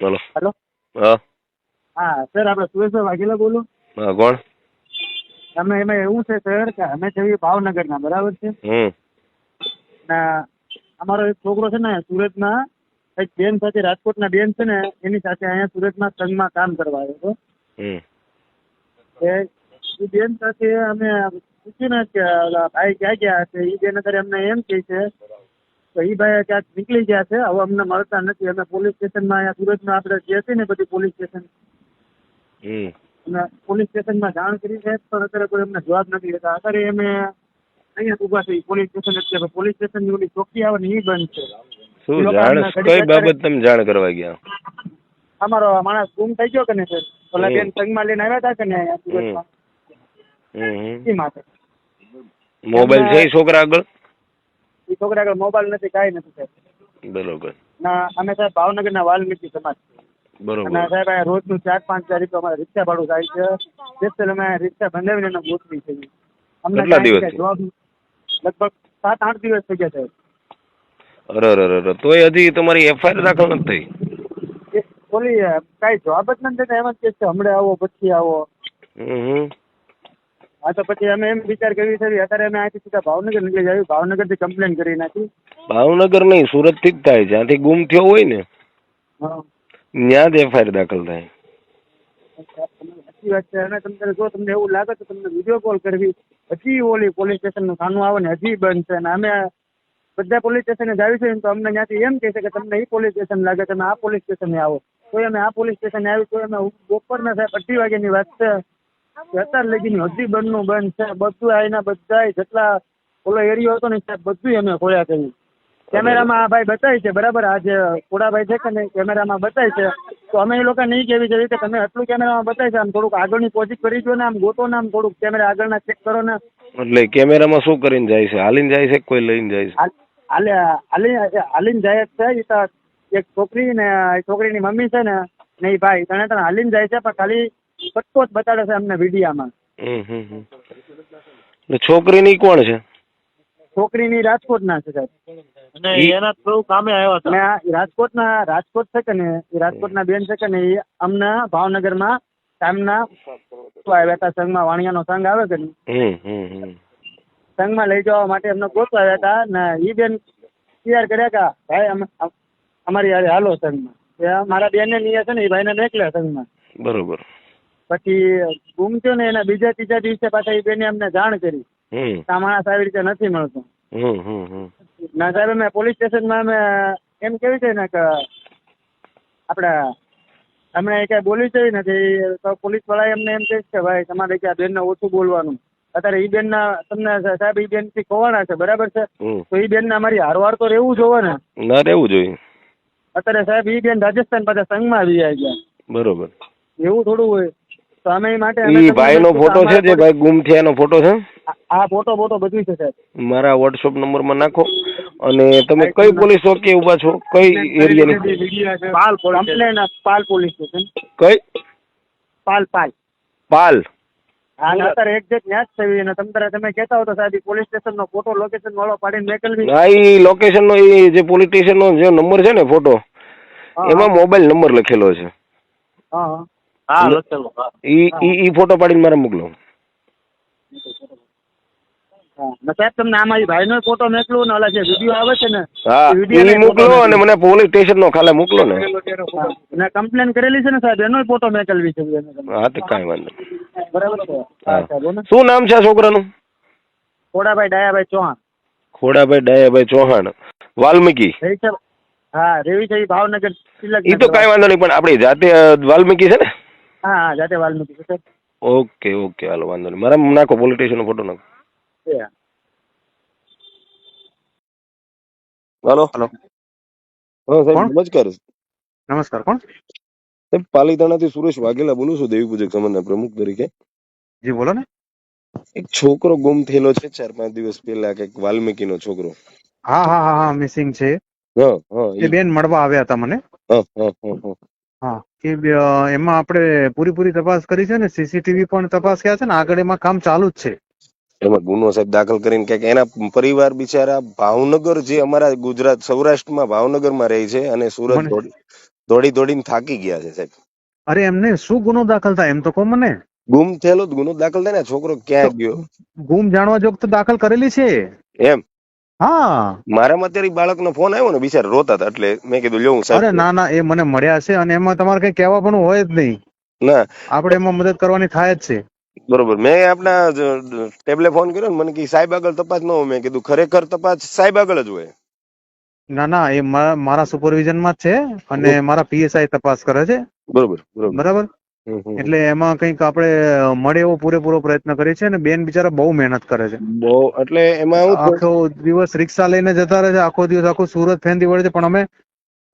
બોલો. હેલો? હા. હા સર આપણે સુરેશભાઈ વાઘેલા બોલો. હા કોણ? અમે એમાં એવું છે સર કે અમે છીએ ભાવનગરના બરાબર છે? હમ. ને અમારો એક છોકરો છે ને સુરતમાં એક બેન સાથે રાજકોટના બેન છે ને એની સાથે અહીંયા સુરતમાં સંઘમાં કામ કરવા આવ્યો હતો. એ બેન સાથે અમે પૂછ્યું ને કે ભાઈ ક્યાં ગયા છે? એ બેન અત્યારે અમને એમ કહે છે તો એ ભાઈ ક્યાંક નીકળી ગયા છે. હવે અમને મળતા નથી. અમે પોલીસ સ્ટેશનમાં અહીંયા સુરતમાં આપણે જે હતી ને બધી પોલીસ સ્ટેશન. પોલીસ સ્ટેશનમાં જાણ કરી છે પણ અત્યારે કોઈ અમને જવાબ નથી દેતા. અત્યારે અમે અહીંયા ઊભા થઈ પોલીસ સ્ટેશન એટલે પોલીસ સ્ટેશનની ઓલી ચોકી આવે ને એ બંધ છે. શું જાણ કઈ બાબત તમે જાણ કરવા ગયા? અમારો માણસ ગુમ થઈ ગયો કે ને સર? ઓલા બેન સંઘમાં લઈને આવ્યા હતા કે ને અહીંયા સુરતમાં. એ માટે મોબાઈલ છે છોકરા આગળ? એ છોકરા આગળ મોબાઈલ નથી કાંઈ નથી સાહેબ. બરોબર. ના અમે સાહેબ ભાવનગરના વાલ્મીકી સમાજ. અને સાહેબ અહીંયા રોજનું ચાર પાંચ હજાર રૂપિયા અમારે રિક્ષા ભાડું થાય છે. સ્પેશિયલ અમે રિક્ષા બંધાવીને એને ગોઠવી છે. અમને કેટલા કાંઈ દિવસથી? જવાબ લગભગ સાત આઠ દિવસ થઈ ગયા સાહેબ. અરે અરે અરે અરે. તોય હજી તમારી એફઆઈઆર દાખલ નથી થઈ. ઓલી કાંઈ જવાબ જ નથી દેતા એમ જ કે છે હમણાં આવો પછી આવો. હમ. હા તો પછી અમે એમ વિચાર કરી છે અત્યારે અમે અહીંથી સીધા ભાવનગર નીકળી જાય. ભાવનગરથી કમ્પ્લેન કરી નાખી. ભાવનગર નહીં સુરતથી જ થાય જ્યાંથી ગુમ થયો હોય ને ત્યાં જ એફઆઈઆર દાખલ થાય. સાચી વાત છે. અને તમને જો તમને એવું લાગે તો તમને વીડિયો કોલ કરવી. હજી ઓલી પોલીસ સ્ટેશનનું ખાનું આવે ને હજી બંધ છે. અને અમે બધા પોલીસ સ્ટેશને જાવી છે તો અમને ત્યાંથી એમ કહે છે કે તમને એ પોલીસ સ્ટેશન લાગે તમે આ પોલીસ સ્ટેશને આવો. તો અમે આ પોલીસ સ્ટેશને આવી તો અમે બપોરના સાહેબ અઢી વાગ્યાની વાત છે. અત્યાર લગીની હજી બંધનું બંધ છે બધું આઈના બધા જેટલા ઓલો એરિયો હતો ને સાહેબ બધું અમે ખોયા કર્યું કેમેરામાં આ ભાઈ બતાય છે બરાબર? આ જે ખોડાભાઈ છે કે નહીં કેમેરામાં બતાય છે. તો અમે એ લોકો નહીં કેવી જોઈએ કે તમે આટલું કેમેરામાં બતાય છે આમ થોડુંક આગળની પોઝિટ કરી દો ને આમ ગોતો ને આમ થોડુંક કેમેરા આગળના ચેક કરો ને. એટલે કેમેરામાં શું કરીને જાય છે? હાલીને જાય છે કોઈ લઈને જાય છે? હાલે હાલી હાલીને જાય છે તો એક છોકરી ને છોકરીની મમ્મી છે ને નહીં ભાઈ. તને તને હાલીને જાય છે પણ ખાલી પટકો જ બતાડે છે અમને વિડીયામાં. હમ હમ હમ. એટલે છોકરીની કોણ છે? છોકરીની રાજકોટના છે સાહેબ. અને એના થ્રુ કામે આવ્યા અને હતા આ રાજકોટના રાજકોટ છે કે ને એ રાજકોટના બેન છે કે ને એ અમને ભાવનગરમાં કામના આવ્યા હતા. સંઘમાં વાણિયાનો સંઘ આવે કે નહીં? હમ હમ હમ. સંઘમાં લઈ જવા માટે અમને ગોતવાયા હતા. ને એ બેન તૈયાર કર્યા કે ભાઈ અમારી હારે હાલો સંઘમાં. મારા બેનને નિયા છે ને એ ભાઈને મોકલ્યા સંઘમાં. બરોબર. પછી ગુમ થયો ને એના બીજા ત્રીજા દિવસે પાછા એ બેને અમને જાણ કરી. આ માણસ આવી રીતે નથી મળતો. ના સાહેબ અમે પોલીસ સ્ટેશનમાં અમે એમ કેવી છે ને કે આપણે અમને કાંઈ બોલી છે નથી. તો પોલીસવાળા એમને એમ કહે કે ભાઈ તમારે કે આ બેનને ઓછું બોલવાનું. અત્યારે એ બેનના તમને સાહેબ એ બેનથી ખોવાના છે બરાબર છે? તો તો એ બેનને અમારી હારવાર તો રહેવું જોવે ને. ના રહેવું જોઈએ. અત્યારે સાહેબ ઈ બેન રાજસ્થાન પાછા સંઘમાં આવી જાય ગયા. બરોબર. એવું થોડું હોય. તો અમે એ માટે ઈ ભાઈનો ફોટો છે જે ભાઈ ગુમ થયા એનો ફોટો છે? આ- ફોટો ફોટો બોટો બધું છે સાહેબ. મારા વોટ્સઅપ નંબરમાં નાખો અને તમે કઈ પોલીસ ચોકી ઊભા છો? કઈ એરિયાની? Pal complain Pal police station. કઈ? પાલ પાલ. પાલ. હા ને અત્યારે એક્ઝેક્ટ ન્યાજ થવી અને તમે તારે તમે કહેતા હો તો પોલીસ સ્ટેશન નો ફોટો લોકેશન વાળો પાડીને મેકલવી. લોકેશન નો જે પોલીસ સ્ટેશન નો જે નંબર છે ને ફોટો એમાં મોબાઈલ નંબર લખેલો છે. હા લખેલું હા. ઈ ઈ ઈ ફોટો પાડીને મારે મોકલો. ને સાહેબ તમને આમાં ભાઈનો ફોટો મેકલું ને ઓલા જે વીડિયો આવે છે ને હા ઈ મોકલો અને મને પોલીસ સ્ટેશન નો ખાલે મોકલો ને. ને કમ્પ્લેન કરેલી છે ને સાહેબ એનો ફોટો મેકલવી છે. હા તો કાંઈ વાંધો. બરાબર છે? હા સાહેબ શું નામ છે છોકરાનું? ખોડાભાઈ ડાયાભાઈ ચૌહાણ. ખોડાભાઈ ડાયાભાઈ ચૌહાણ. વાલ્મીકી. હા રેવી છે ભાવનગર ઈ તો કાઈ વાંધો નહીં પણ આપણી જાતે વાલ્મીકી છે ને? હા હા જાતે વાલ્મીકી છે ઓકે ઓકે હાલો વાંધો નહીં. મારા નાખો પોલીસ નો ફોટો નાખો. હાલો. હાલો. હા સાહેબ નમસ્કાર. નમસ્કાર કોણ? સાહેબ પાલીતાણાથી સુરેશ વાઘેલા બોલું છું દેવી પૂજક સમાજના પ્રમુખ તરીકે. જી બોલો ને. એક છોકરો ગુમ થયેલો છે ચાર પાંચ દિવસ પહેલા કંઈક વાલ્મીકીનો છોકરો. હા હા હા હા મિસિંગ છે. હા હા એ બેન મળવા આવ્યા હતા મને. હા હા હા. હા કે એ એમાં આપણે પૂરી પૂરી તપાસ કરી છે ને સીસીટીવી પણ તપાસ કર્યા છે ને આગળ એમાં કામ ચાલુ જ છે. એમાં ગુનો સાહેબ દાખલ કરીને ક્યાંક એના પરિવાર બિચારા ભાવનગર જે અમારા ગુજરાત સૌરાષ્ટ્રમાં ભાવનગરમાં રહે છે અને સુરત દોડી દોડી દોડીને થાકી ગયા છે સાહેબ. અરે એમને શું ગુનો દાખલ થાય? એમ તો કહો મને. ગુમ થયેલો જ ગુનો દાખલ થાય ને છોકરો ક્યાં ગયો? ગુમ જાણવા જોગ તો દાખલ કરેલી છે. એમ. હા. મારામાં અત્યારે બાળકનો ફોન આવ્યો ને બિચારા રોતા હતા એટલે મેં કીધું લ્યો હું અરે ના ના એ મને મળ્યા છે અને એમાં તમારે કઈ કહેવા પણ હોય જ નહીં. ના. આપણે એમાં મદદ કરવાની થાય જ છે. બરોબર. મેં આપણા ટેબલે ફોન કર્યો ને મને કે સાહેબ આગળ તપાસ ન હોય. મેં કીધું ખરેખર તપાસ સાહેબ આગળ જ હોય. ના ના એ મારા સુપરવિઝનમાં જ છે અને મારા પીએસઆઈ તપાસ કરે છે. બરોબર. બરોબર. એટલે એમાં કંઈક આપણે મળે એવો પૂરેપૂરો પ્રયત્ન કરીએ છીએ અને બેન બિચારા બહુ મહેનત કરે છે. બહુ એટલે એમાં આખો દિવસ રિક્ષા લઈને જતા રહે છે આખો દિવસ આખો સુરત ફેંદી વળે છે પણ અમે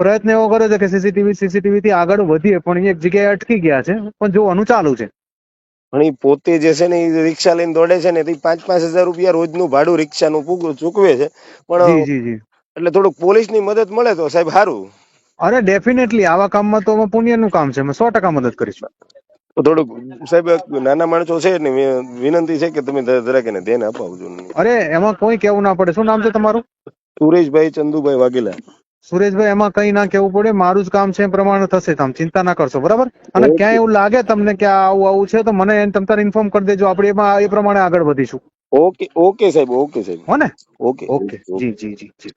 પ્રયત્ન એવો કર્યો છે કે સીસીટીવી સીસીટીવી થી આગળ વધીએ પણ એક જગ્યાએ અટકી ગયા છે પણ જોવાનું ચાલુ છે. પણ એ પોતે જે છે ને એ રિક્ષા લઈને દોડે છે ને તે પાંચ પાંચ હજાર રૂપિયા રોજનું ભાડું રિક્ષાનું નું ચૂકવે છે. પણ જી જી. એટલે થોડુંક પોલીસની મદદ મળે તો સાહેબ સારું. અરે ડેફિનેટલી આવા કામમાં તો અમે પુણ્યનું કામ છે. અમે સો ટકા મદદ કરીશું. તો થોડુંક સાહેબ નાના માણસો છે ને વિનંતી છે કે તમે જરાક એને ધ્યાન અપાવજો અરે એમાં કોઈ કેવું ના પડે. શું નામ છે તમારું? સુરેશભાઈ ચંદુભાઈ વાઘેલા. સુરેશભાઈ એમાં કઈ ના કેવું પડે. મારું જ કામ છે એ પ્રમાણે થશે. તમે ચિંતા ના કરશો બરાબર? અને ક્યાં ક્યાંય એવું લાગે તમને કે આવું આવું છે તો મને એને તમ તારે ઇન્ફોર્મ કરી દેજો. આપણે એમાં એ પ્રમાણે આગળ વધીશું. ઓકે ઓકે સાહેબ ઓકે સાહેબ. હો ને? Okay okay. જી જી જી જી.